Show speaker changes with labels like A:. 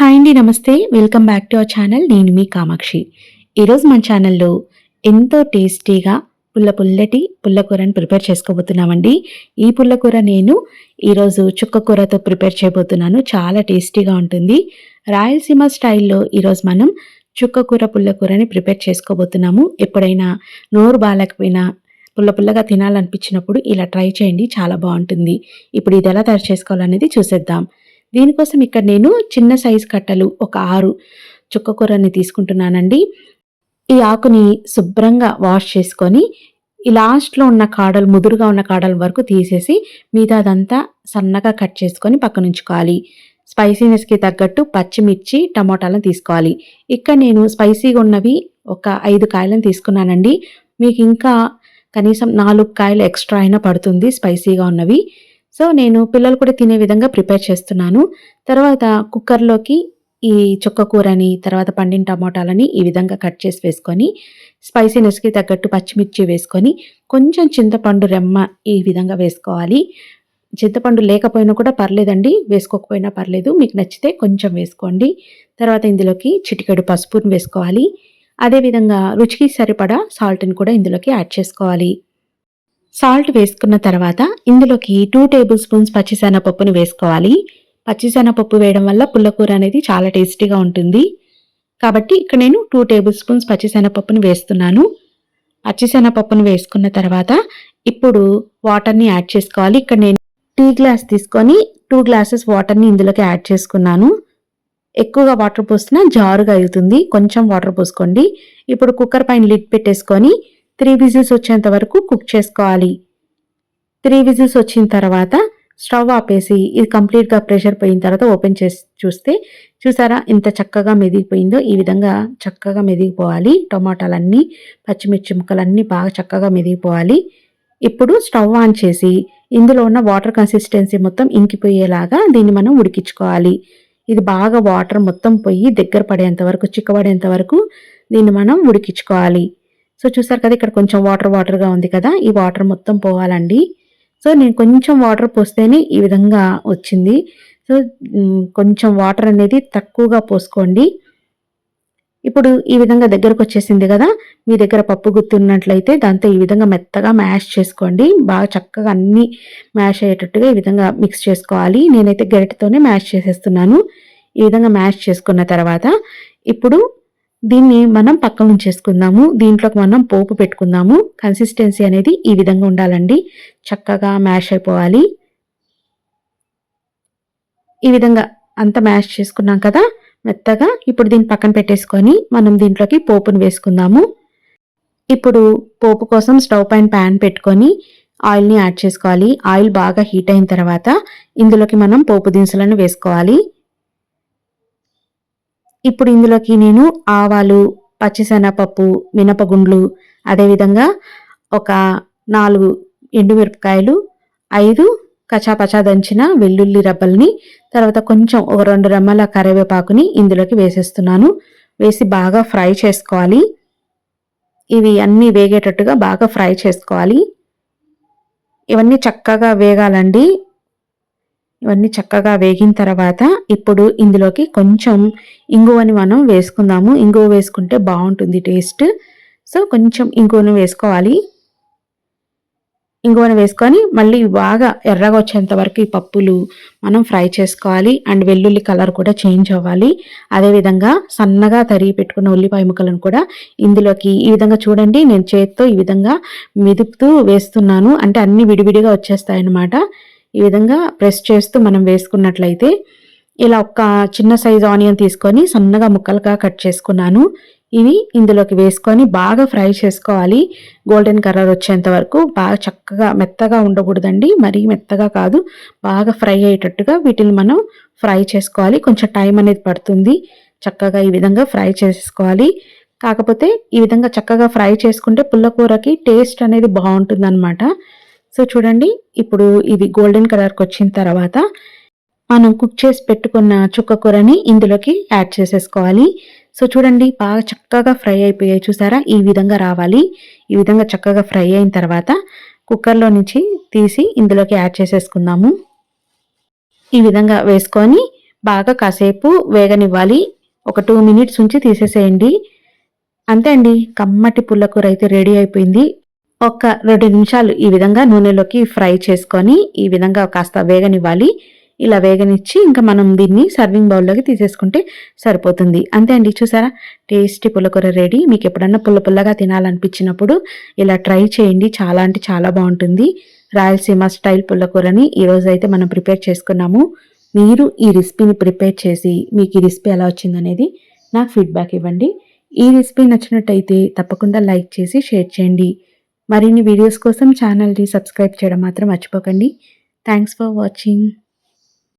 A: Hi అండి నమస్తే. Welcome back to our channel నేను మీ కామాక్షి. ఈరోజు మన ఛానల్లో ఎంతో టేస్టీగా పుల్ల పుల్లటి పుల్లకూరని ప్రిపేర్ చేసుకోబోతున్నామండి. ఈ పుల్లకూర నేను ఈరోజు చుక్క కూరతో ప్రిపేర్ చేయబోతున్నాను. చాలా టేస్టీగా ఉంటుంది. రాయలసీమ స్టైల్లో ఈరోజు మనం చుక్క కూర పుల్లకూరని ప్రిపేర్ చేసుకోబోతున్నాము. ఎప్పుడైనా నోరు బాగాలేకపోయినా పుల్ల పుల్లగా తినాలనిపించినప్పుడు ఇలా ట్రై చేయండి. చాలా బాగుంటుంది. ఇప్పుడు ఇది ఎలా తయారు చేసుకోవాలనేది చూసేద్దాం. దీనికోసం ఇక్కడ నేను చిన్న సైజు కట్టలు ఒక ఆరు చుక్క కూరని తీసుకుంటున్నానండి. ఈ ఆకుని శుభ్రంగా వాష్ చేసుకొని ఈ లాస్ట్లో ఉన్న కాడలు ముదురుగా ఉన్న కాడల వరకు తీసేసి మిగతాదంతా సన్నగా కట్ చేసుకొని పక్కనుంచుకోవాలి. స్పైసీనెస్కి తగ్గట్టు పచ్చిమిర్చి టమోటాలను తీసుకోవాలి. ఇక్కడ నేను స్పైసీగా ఉన్నవి ఒక ఐదు కాయలను తీసుకున్నానండి. మీకు ఇంకా కనీసం నాలుగు కాయలు ఎక్స్ట్రా అయినా పడుతుంది స్పైసీగా ఉన్నవి. సో నేను పిల్లలు కూడా తినే విధంగా ప్రిపేర్ చేస్తున్నాను. తర్వాత కుక్కర్లోకి ఈ చుక్క కూరని తర్వాత పండిన టమోటాలని ఈ విధంగా కట్ చేసి వేసుకొని స్పైసీనెస్కి తగ్గట్టు పచ్చిమిర్చి వేసుకొని కొంచెం చింతపండు రెమ్మ ఈ విధంగా వేసుకోవాలి. చింతపండు లేకపోయినా కూడా పర్లేదండి వేసుకోకపోయినా పర్లేదు. మీకు నచ్చితే కొంచెం వేసుకోండి. తర్వాత ఇందులోకి చిటికెడు పసుపుని వేసుకోవాలి. అదేవిధంగా రుచికి సరిపడా సాల్ట్ని కూడా ఇందులోకి యాడ్ చేసుకోవాలి. సాల్ట్ వేసుకున్న తర్వాత ఇందులోకి టూ టేబుల్ స్పూన్స్ పచ్చిశనగపప్పుని వేసుకోవాలి. పచ్చిశనగపప్పు వేయడం వల్ల పుల్లకూర అనేది చాలా టేస్టీగా ఉంటుంది. కాబట్టి ఇక్కడ నేను టూ టేబుల్ స్పూన్స్ పచ్చిశనగపప్పుని వేస్తున్నాను. పచ్చిశనగపప్పును వేసుకున్న తర్వాత ఇప్పుడు వాటర్ని యాడ్ చేసుకోవాలి. ఇక్కడ నేను టీ గ్లాస్ తీసుకొని టూ గ్లాసెస్ వాటర్ని ఇందులోకి యాడ్ చేసుకున్నాను. ఎక్కువగా వాటర్ పోసినా జారుగా అవుతుంది. కొంచెం వాటర్ పోసుకోండి. ఇప్పుడు కుక్కర్ పైన లిడ్ పెట్టేసుకొని త్రీ విజిల్స్ వచ్చేంత వరకు కుక్ చేసుకోవాలి. త్రీ విజిల్స్ వచ్చిన తర్వాత స్టవ్ ఆపేసి ఇది కంప్లీట్గా ప్రెషర్ పోయిన తర్వాత ఓపెన్ చేసి చూస్తే చూసారా ఇంత చక్కగా మెదిగిపోయిందో? ఈ విధంగా చక్కగా మెదిగిపోవాలి. టమాటాలన్నీ పచ్చిమిర్చి ముక్కలన్నీ బాగా చక్కగా మెదిగిపోవాలి. ఇప్పుడు స్టవ్ ఆన్ చేసి ఇందులో ఉన్న వాటర్ కన్సిస్టెన్సీ మొత్తం ఇంకిపోయేలాగా దీన్ని మనం ఉడికించుకోవాలి. ఇది బాగా వాటర్ మొత్తం పోయి దగ్గర పడేంత వరకు చిక్కబడేంత వరకు దీన్ని మనం ఉడికించుకోవాలి. సో చూసారు కదా ఇక్కడ కొంచెం వాటర్ వాటర్గా ఉంది కదా ఈ వాటర్ మొత్తం పోవాలండి. సో నేను కొంచెం వాటర్ పోస్తేనే ఈ విధంగా వచ్చింది. సో కొంచెం వాటర్ అనేది తక్కువగా పోసుకోండి. ఇప్పుడు ఈ విధంగా దగ్గరకు వచ్చేసింది కదా మీ దగ్గర పప్పు గుర్తున్నట్లయితే దాంతో ఈ విధంగా మెత్తగా మ్యాష్ చేసుకోండి. బాగా చక్కగా అన్నీ మ్యాష్ అయ్యేటట్టుగా ఈ విధంగా మిక్స్ చేసుకోవాలి. నేనైతే గరిటతోనే మ్యాష్ చేసేస్తున్నాను. ఈ విధంగా మ్యాష్ చేసుకున్న తర్వాత ఇప్పుడు దీన్ని మనం పక్కన ఉంచేసుకుందాము. దీంట్లోకి మనం పోపు పెట్టుకుందాము. కన్సిస్టెన్సీ అనేది ఈ విధంగా ఉండాలండి. చక్కగా మ్యాష్ అయిపోవాలి. ఈ విధంగా అంత మ్యాష్ చేసుకున్నాం కదా? మెత్తగా ఇప్పుడు దీన్ని పక్కన పెట్టేసుకొని మనం దీంట్లోకి పోపును వేసుకుందాము. ఇప్పుడు పోపు కోసం స్టవ్ పైన ప్యాన్ పెట్టుకొని ఆయిల్ని యాడ్ చేసుకోవాలి. ఆయిల్ బాగా హీట్ అయిన తర్వాత ఇందులోకి మనం పోపు దినుసులను వేసుకోవాలి. ఇప్పుడు ఇందులోకి నేను ఆవాలు పచ్చిసెనపప్పు మినపగుండ్లు అదేవిధంగా ఒక నాలుగు ఎండుమిరపకాయలు ఐదు కచాపచా దంచిన వెల్లుల్లి రబ్బల్ని తర్వాత కొంచెం ఒక రెండు రెమ్మల కరివేపాకుని ఇందులోకి వేసేస్తున్నాను. వేసి బాగా ఫ్రై చేసుకోవాలి. ఇవి అన్నీ వేగేటట్టుగా బాగా ఫ్రై చేసుకోవాలి. ఇవన్నీ చక్కగా వేగాలండి. ఇవన్నీ చక్కగా వేగిన తర్వాత ఇప్పుడు ఇందులోకి కొంచెం ఇంగువని మనం వేసుకుందాము. ఇంగువ వేసుకుంటే బాగుంటుంది టేస్ట్. సో కొంచెం ఇంగువను వేసుకోవాలి. ఇంగువను వేసుకొని మళ్ళీ బాగా ఎర్రగా వచ్చేంత వరకు ఈ పప్పులు మనం ఫ్రై చేసుకోవాలి. అండ్ వెల్లుల్లి కలర్ కూడా చేంజ్ అవ్వాలి. అదేవిధంగా సన్నగా తరిగి పెట్టుకున్న ఉల్లిపాయ ముక్కలను కూడా ఇందులోకి ఈ విధంగా చూడండి. నేను చేత్తో ఈ విధంగా మెదుపుతూ వేస్తున్నాను. అంటే అన్నీ విడివిడిగా వచ్చేస్తాయి అన్నమాట ఈ విధంగా ప్రెస్ చేస్తూ మనం వేసుకున్నట్లయితే ఇలా ఒక చిన్న సైజ్ ఆనియన్ తీసుకొని సన్నగా ముక్కలుగా కట్ చేసుకున్నాను. ఇవి ఇందులోకి వేసుకొని బాగా ఫ్రై చేసుకోవాలి. గోల్డెన్ కలర్ వచ్చేంత వరకు బాగా చక్కగా మెత్తగా ఉండకూడదండి. మరీ మెత్తగా కాదు బాగా ఫ్రై అయ్యేటట్టుగా వీటిని మనం ఫ్రై చేసుకోవాలి. కొంచెం టైం అనేది పడుతుంది. చక్కగా ఈ విధంగా ఫ్రై చేసుకోవాలి. కాకపోతే ఈ విధంగా చక్కగా ఫ్రై చేసుకుంటే పుల్లకూరకి టేస్ట్ అనేది బాగుంటుంది సో చూడండి ఇప్పుడు ఇది గోల్డెన్ కలర్కి వచ్చిన తర్వాత మనం కుక్ చేసి పెట్టుకున్న చుక్క కూరని ఇందులోకి యాడ్ చేసేసుకోవాలి. సో చూడండి బాగా చక్కగా ఫ్రై అయిపోయాయి చూసారా? ఈ విధంగా రావాలి. ఈ విధంగా చక్కగా ఫ్రై అయిన తర్వాత కుక్కర్లో నుంచి తీసి ఇందులోకి యాడ్ చేసేసుకుందాము. ఈ విధంగా వేసుకొని బాగా కాసేపు వేగనివ్వాలి. ఒక టూ మినిట్స్ ఉంచి తీసేసేయండి. అంతే అండి కమ్మటి పుల్లకూర అయితే రెడీ అయిపోయింది. ఒక రెండు నిమిషాలు ఈ విధంగా నూనెలోకి ఫ్రై చేసుకొని ఈ విధంగా కాస్త వేగనివ్వాలి. ఇలా వేగనిచ్చి ఇంకా మనం దీన్ని సర్వింగ్ బౌల్లోకి తీసేసుకుంటే సరిపోతుంది. అంతే అండి చూసారా? టేస్టీ పుల్లకూర రెడీ మీకు ఎప్పుడన్నా పుల్ల పుల్లగా తినాలనిపించినప్పుడు ఇలా ట్రై చేయండి. చాలా అంటే చాలా బాగుంటుంది. రాయలసీమ స్టైల్ పుల్లకూరని ఈరోజు అయితే మనం ప్రిపేర్ చేసుకున్నాము. మీరు ఈ రెసిపీని ప్రిపేర్ చేసి మీకు ఈ రెసిపీ ఎలా వచ్చిందనేది నాకు ఫీడ్బ్యాక్ ఇవ్వండి. ఈ రెసిపీ నచ్చినట్టయితే తప్పకుండా లైక్ చేసి షేర్ చేయండి. మరిన్ని వీడియోస్ కోసం ఛానల్ని సబ్స్క్రైబ్ చేయడం మాత్రం మర్చిపోకండి. Thanks for watching